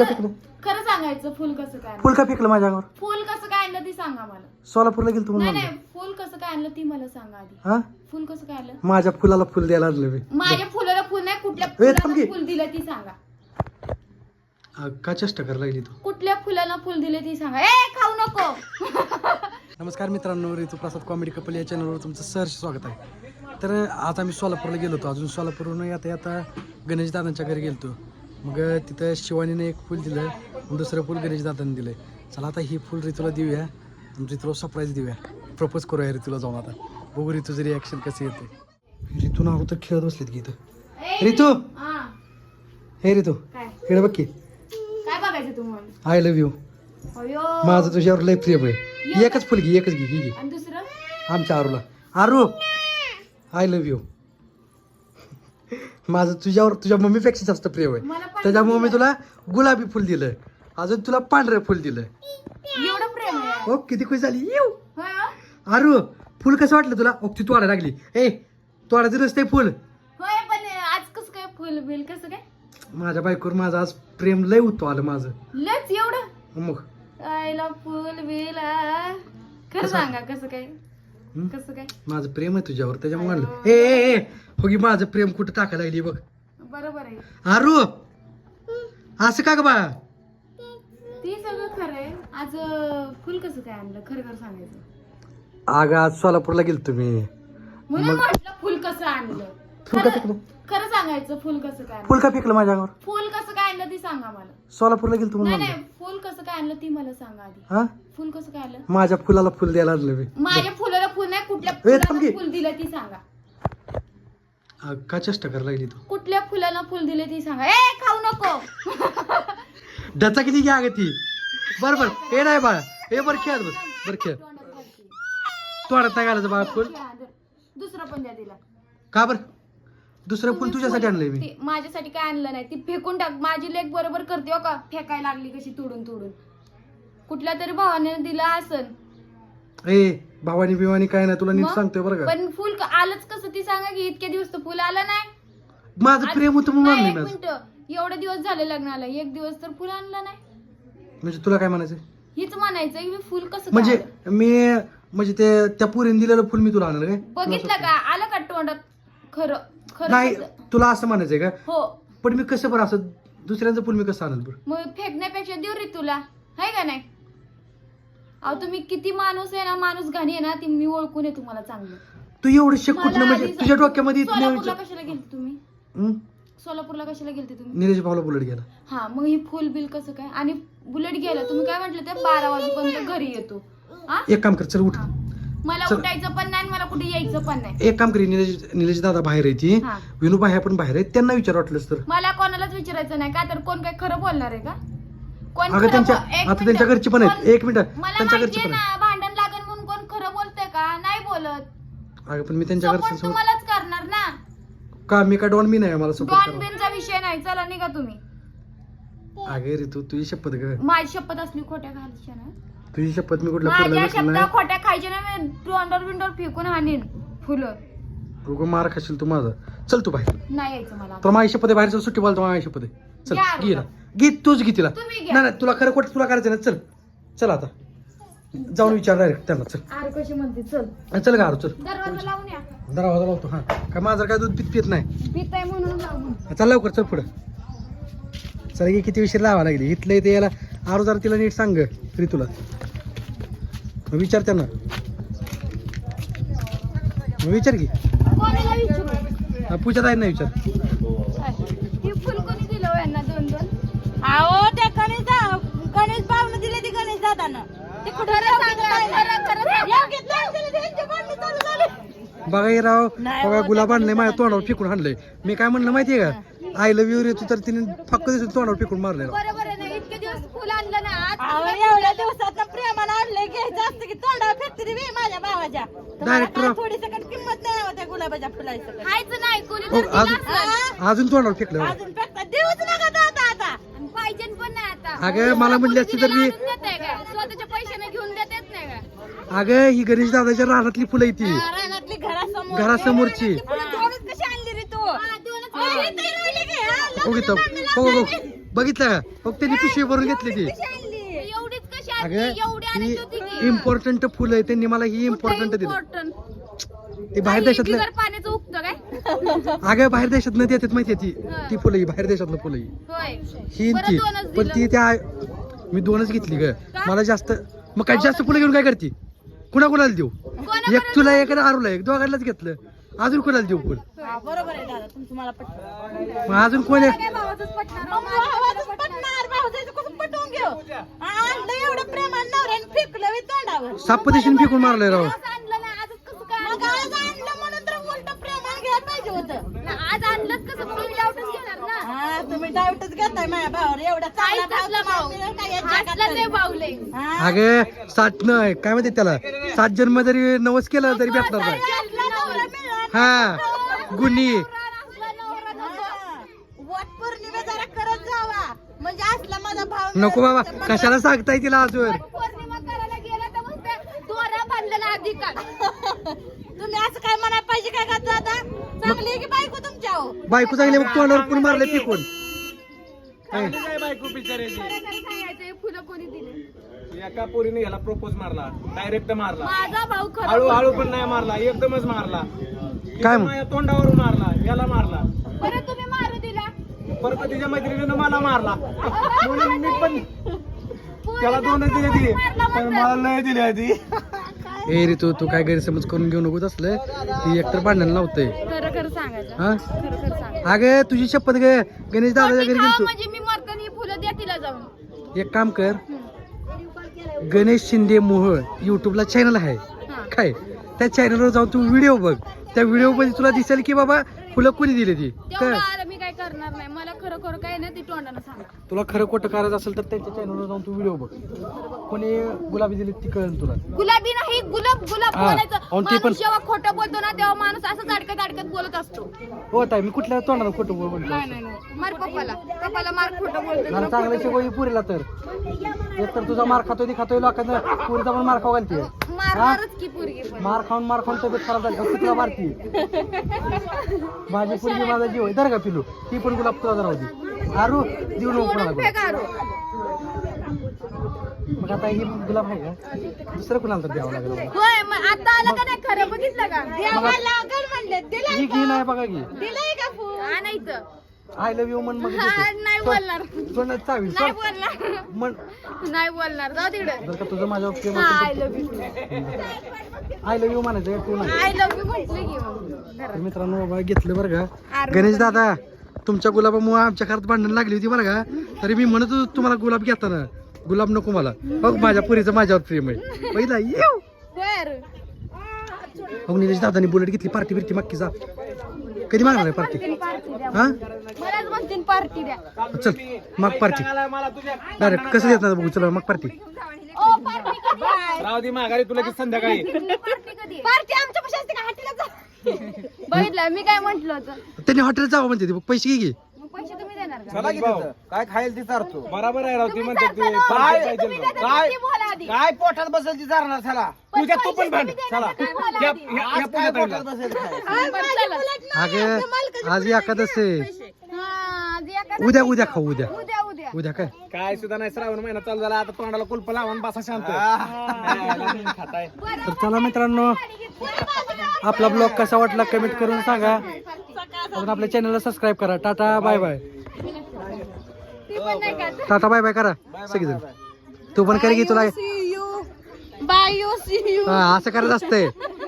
का फेकलं. खरं सांगायचं फुल कसं काय आणलं? फुल का फेकलं माझ्या अंगावर फुल कसं काय आणलं ती सांगा मला. सोलापूरला गेलो नाही म्हणून नाही फुल कसं काय आणलं ती मला सांगा आधी. हा? फुल कसं काय आणलं? माझ्या फुलाला फुल द्यायला आणलं मी. माझ्या फुलाला फुल नाही कुठल्या ए, थांब की. फुलाला फुल दिलं ती सांगा. का चेष्टा करायला लागली तू? कुठल्या फुलाला फुल दिले ती सांगा. ए खाऊ नको. नमस्कार मित्रांनो ऋतू प्रसाद कॉमेडी कपल या चॅनलवर तुमचं सहर्ष स्वागत आहे. तर आज आम्ही सोलापूरला गेलो होतो. अजून सोलापूरहून येता येता गणेश दादांच्या घरी गेलो मग तिथं शिवानीने एक फुल दिलं आणि दुसरं फुल गणेश दादांनी दिलं चला आता ही फुल ऋतूला देऊया आणि ऋतूला सरप्राईज देऊया. प्रपोज करूया ऋतूला जाऊन आता. बघू ऋतूचं रिॲक्शन कसं येते ऋतू नाव तर खेळत बसलीत की इथं. ऋतू हा. हे काय? खेळ बघ की. आय लव्ह यू माझं तुझ्यावर लय प्रेम आहे एकच फुल घे एकच घे ही घे. आमच्या आरूला. आरू आय लव्ह यू माझं तुझ्यावर तुझ्या मम्मीपेक्षा जास्त प्रेम आहे. पण त्याच्यामुळे मी तुला गुलाबी फुल दिलं. अजून तुला पांढरं फुल दिलं. एवढं प्रेम आहे. ओ किती खुश झाली. येऊ. हो? आरू फुल कसं वाटलं तुला? ओ ती तोडायला लागली. ए तोडायचं नसते फुल. होय पण आज कसं काय फुल बिल? कसं काय? माझ्या बायकोवर माझं आज प्रेम लय उत्तो आलं माझं. लच एवढं? मग. आईला फुल बिल आ. खरं सांगा कसं काय? कसं काय? माझं प्रेम आहे तुझ्यावर त्याच्यामुळे म्हणलं. ए ए ए हो की माझं प्रेम कुठं टाकायला लागली बघ. बरोबर आहे. आरू असं का ग बा ती सगळं खरं आहे. आज अं, फुल कसं काय आणलं? खरं खरं सांगायचं. अगं आज सोलापूरला गेलो तुम्ही म्हणून म्हटलं फुल कसं आणलं? फुल खरं सांगायचं फुल कसं काय आणलं? फुल का फेकलं माझ्या अंगावर? फुल कसं आणलं ती सांगा मला सोलापूरला गेलो नाही म्हणून नाही फुल कसं काय आणलं ती मला सांगा आधी. हा? फुल कसं काय आलं माझ्या फुलाला फुल द्यायला आणलं मी. माझ्या फुलाला फुल नाही कुठल्या ए, थांब फुलाला की. फुल दिलं ती सांगा. का चेष्टा करायला लागली तू? कुठल्या फुलाला फुल दिले ती सांगा. ए खाऊ नको. डचा किती घ्या ग ती. बर बर. हे नाही बाळा. हे बर खेळ बस. बर खेळ. तोंडात नाही घालायचं बाळा फुल. दुसरं पण द्या तिला. का बर? दुसरं फुल तुझ्यासाठी आणलंय मी. ती- माझ्यासाठी काय आणलं नाही? ती फेकून टाक. माझी लेग बरोबर करते हो का. फेकायला लागली कशी तुडून तुडून. कुठल्या तरी भावाने दिला असन. ए भावानी बिवानी काय नाही तुला नीट मग? सांगतोय बरं का. पण फुल क- आलंच कसं? ती सांगा की इतके दिवस तर फुल आलं नाही. माझं आज- प्रेम होतं म्हणून नाही, मिनिट. एवढे दिवस झाले लग्नाला. एक दिवस तर फुल आणलं नाही. म्हणजे तुला काय म्हणायचं हीच म्हणायचं की मी फुल कसं काय म्हणजे? मी म्हणजे ते त्या पुरीने दिलेलं फुल मी तुला आणलं काय? बघितलं का? आलं का तोंडात? खरं खरं नाही? तुला असं म्हणायचंय का? हो. पण मी कसं बरं असं दुसऱ्यांचं फुल मी कसं आणलं बरं? मग फेकण्यापेक्षा देऊ रे तुला. आहे का नाही? अहो तुम्ही किती माणूस आहे ना माणूस घाणी आहे ना ती मी ओळखून आहे तुम्हाला चांगलं. तू एवढं शिक मला कुठलं म्हणजे आधी तुझ्या सांग. डोक्यामध्ये इथनं सोलापूरला विचार- कशाला गेलते तुम्ही? हं? सोलापूरला कशाला गेलते तुम्ही? निलेश भाऊला बुलेट गेला हा मग ही फुल बिल कसं काय? आणि बुलेट गेला तुम्ही काय म्हटलं ते बारा वाजेपर्यंत घरी येतो. हा एक काम कर चल उठ. हा. मला चल. उठायचं पण नाही आणि मला कुठे यायचं पण नाही. एक काम कर निलेश निलेश दादा बाहेर आहे ती. हा. विनू भाई पण बाहेर आहे. त्यांना विचार वाटलंच तर. मला कोणालाच विचारायचं नाही का? तर कोण काय खरं बोलणार आहे का? कोण अगं खरं त्यांच्या बोल- एक आता त्यांच्या मिनिटं. घरची पण आहेत. कोण- एक मिनिट. मला त्यांच्या घरची माहितीये पण आहेत. ना भांडण लागन म्हणून कोण खरं बोलतंय का? नाही बोलत. अगं पण मी त्यांच्या सपोर्ट घरचं तुम्हालाच करणार ना. का मी का डॉन मी नाही मला सपोर्ट डॉन बिनचा विषय नाही. चला निघा तुम्ही. अगे रे तू तुझी शपथ ग माझी शपथ असली खोट्या घालच्या ना. तुझी शपथ मी कुठल्या माझ्या फुलाला शब्द नाही? खोट्या खायच्या ना मी तोंडावर बिंडोर फेकून हाणीन फुलं. उगं मार खाशील तू माझा. चल तू बाहेर. नाही यायचं मला. तर माझी शपथ आहे बाहेर चल सुट्टी बोलतो माझी शपथ आहे. चल घे ना. घे तूच घे तिला. तुम्ही नाही घ्या. नाही तुला खरं खोटं तुला करायचं ना चल चल आता. जाऊन विचार डायरेक्ट त्यांना चल. आर कशी म्हणते चल. चल गारू चल. दरवाजा लावून या. दरवाजा लावतो हा. काय माझं काय दूध पित पित नाही म्हणून लावून. चल लवकर चल पुढं. चल की किती विषय लावा लागली. इथलं इथे याला आरो जरा तिला नीट सांग तरी तुला. विचार त्यांना. विचार की. हा, पूजा ताई नाही विचार. ही फुल कोणी दिलं हो यांना दोन दोन? अहो त्या गणेश दा- गणेश बाबनं दिले ती गणेश दादानं. ते कुठं. बघा हे राव नाही बघा हो, गुलाब आणलंय माझ्या तोंडावर फेकून आणलंय. मी काय म्हणलं माहितीये का? आय लव्ह यू रे तू तर तिने फक्त दिसून तोंडावर फेकून मारले राव. बरोबर आहे ना इतके दिवस फुल आणलं ना आज अहो एवढ्या दिवसात प्रेमाला आणलंय घ्यायचं असतं की तोंडावर फेकते ती बी माझ्या Direct. थोडी किंमत नाही हो त्या गुलाबाच्या फुलाची सकट. खायचं नाही कोणी हो, जर दिलं अजून असेल. हा? अजून तोंडावर फेकलं. अजून फेकता देऊच नका दादा आता आणि पाहिजे पण नाही आता. अगं मला म्हणली असती तर मी आणून देताय का? स्वतःच्या पैशाने घेऊन देत येत नाही का? अगं ही गणेश दादाच्या रानातली फुलं आहे ती. हा, रानातली घरासमोर. घरासमोरची. फुलं दोनच कशी आणली रे तू? हा, दोनच हा, राहिली हा, हो लग्न हो हो. बघितलं का? त्यांनी पिशवी भरून घेतली ती. एवढीच कशी आणली? अगं एवढी होती ही इम्पॉर्टंट फुलं आहे त्यांनी मला ही इम्पॉर्टंट दिलं. ते बाहेर देशातलं बिगर पाण्याचं उगतं काय? अगं बाहेर देशात न देतात माहितीये ती. ती फुलं ही बाहेर देशातलं फुलं ही. होय. ही ती. दोनच पण ती दिलं. त्या मी दोनच घेतली ग? मला जास्त मग काय जास्त फुलं घेऊन काय करते? कुणा कुणाला देऊ एक तुला एक आणि आरूला एक. दोघांनाच घेतलं. अजून कोणाला देऊ हा, बरोबर आहे दादा तुमचं मला पटलं मग अजून कोण आहे? काय भावाचंच पटणार. मग भावाचं पटणार. भाऊजाचं कसं पटवून घेऊ? आणलं एवढं प्रेमान नवऱ्याने फेकलं बी तोंडावर. साप दिशेने फेकून मारलंय राव. आज आणलं ना आजच कसं काय? मग आणलं? आज आणलं म्हणून तर उलट प्रेमान घ्यायला पाहिजे होतं. ना, आज आणलंच कसं? तुम्ही डाऊटच घेणार ना. हा तुम्ही डाऊटच घेताय माझ्या भावावर. एवढा चांगला काहीच असला भाऊ मिळेल का या जगात असला ते तरी? भाऊले हा? अगं सात न काय म्हणते त्याला? सात जन्म जरी नवस केलं तरी भेटणार नाही. हा गुन्ही. म्हणजे असला माझा भाव नको बाबा कशाला सांगताय तिला अजून? पौर्णिमा करायला गेला तर म्हणते दोरा बांधलेला अधिकार. मला- तुम्ही असं काय म्हणायला पाहिजे काय का दादा चांगली आहे की बायको तुमच्या हो? चांगली मग तोंडावर पण मारलं पिकून काय? बायको बिचारायची फुलं कोणी दिले? एका पोरीने याला प्रपोज मारला. डायरेक्ट मारला. माझा भाऊ खरं हळू हळू पण नाही मारला एकदमच मारला. काय मग? माझ्या तोंडावर मारला याला मारला. बरं तुम्ही मारू दिला. परत तिच्या मैत्रिणीनं मला मारला. म्हणून मी पण त्याला दोनच दिले ती पण मला लय दिली आधी. ए रे तू तू काय गैरसमज करून घेऊ नको असलं. ती एकतर भांडण लावतंय. खरं खरं सांगायचं. हा? खरं खरं सांगायचं. अगं तुझी शपथ ग गणेश दादाच्या घरी गेलतो म्हणजे मी मरताना ही फुलं द्या तिला जाऊन. एक काम कर. गणेश शिंदे मोहोळ युट्यूबला चॅनल आहे. हा. काय? त्या चॅनलवर जाऊन तू व्हिडिओ बघ. त्या व्हिडिओमध्ये तुला दिसेल की बाबा फुलं कोणी दिली ती? तेवढं काय करणार नाही. मला खरं खरं काय ना ती तोंडानं सांगा. तुला खरं खोटं करायचं असेल तर त्यांच्या चॅनलवर जाऊन तू व्हिडिओ बघ. कोणी गुलाबी दिली ती कळेल तुला. गुलाबी नाही गुलाब गुलाब हा, बोलायचं. आणि ते पण- माणूस जेव्हा खोटं बोलतो ना तेव्हा माणूस असं अडकत अडकत बोलत असतो. हो ताई मी कुठल्या तोंडाला खोटं बोल नाही म्हणतो नाही नाही. मार पप्पाला. पप्पाला मार खोटं बोलतो चांगलं शिकवली पुरीला तर. एक तर तुझा मार खातोय ती खातोय लोकांना पुरीचा पण मार खाऊ घालते. मारणारच की पोरगी पण. मार खाऊन मार खाऊन तब्येत खराब झाली. तुला मारती? माझी पुरगी माझा जीव आहे. दर का पिलू ती पण गुलाब तुला राहू दे. आरू देऊ नको. मग आता ही गुलाब आहे का? दुसरं कुणाला तर द्यावं लागेल होय मग आता आलं का नाही? खरं बघितलं का? देवा लागल म्हणले दिला ही घी नाही बघा की दिलंय का फुल? आणायचं आय लव्ह यू म्हण मग हा, नाही बोलणार. चावी नाही सोड बोलणार. म्हण. नाही बोलणार. जाऊ तिकडे. जर का तुझं माझ्यावर प्रेम I love you I love you म्हणायचं का तू नाही. आय लव्ह यू म्हटलं की मग. तर घरात. मित्रांनो बाबा घेतलं बरं का? अरे गणेश दादा तुमच्या गुलाबामुळे आमच्या घरात भांडण लागली होती बरं का? तरी मी म्हणत होतो तुम्हाला गुलाब घेताना. गुलाब नको मला. बघ माझ्या पुरीचं माझ्यावर प्रेम आहे. पहिला येऊ. बर. मग निलेश दादानी बुलेट घेतली पार्टी बिर्टी मागकीचा कधी मागणार आहे पार्टी हा? मलाच म्हणतील पार्टी द्या. चल मग पार्टी डायरेक्ट कसं देत ना बघू? चला मग पार्टी ओ पार्टी कधी आहे? राहू दे माघारी तुला की संध्याकाळी. पार्टी कधी आहे? पार्टी आमच्या पैसे असते का? हाटीला जा. बघितलं मी काय म्हंटल होतं? त्यांनी हॉटेल जावं म्हणते ती, पैसे घे की का चला की तिथं. काय खायला ती चारतो बरोबर आहे राव ती म्हणते ते काय- पाहिजे आधी. काय पोटात बसेल ती चारणार चला. तुझ्या तू पण भांड. चला. या-. या- या आज काय पुण्यात पोटात. बसेल खायला? आज आहे. हा, उद्या उद्या खाऊ उद्या. उद्या उद्या. उद्या काय? काय सुद्धा नाही श्रावण महिना चालू झाला. आता तोंडाला कुलप लावून बसा शांत. खाताय तर चला मित्रांनो आपला ब्लॉग कसा वाटला कमेंट करून सांगा. आपण आपल्या चॅनलला सबस्क्राईब करा. Tata bye bye. Tata bye bye करा. सगळेजण. तू पण कर की तुला बाय यू सी यू हा असं करायचं असतंय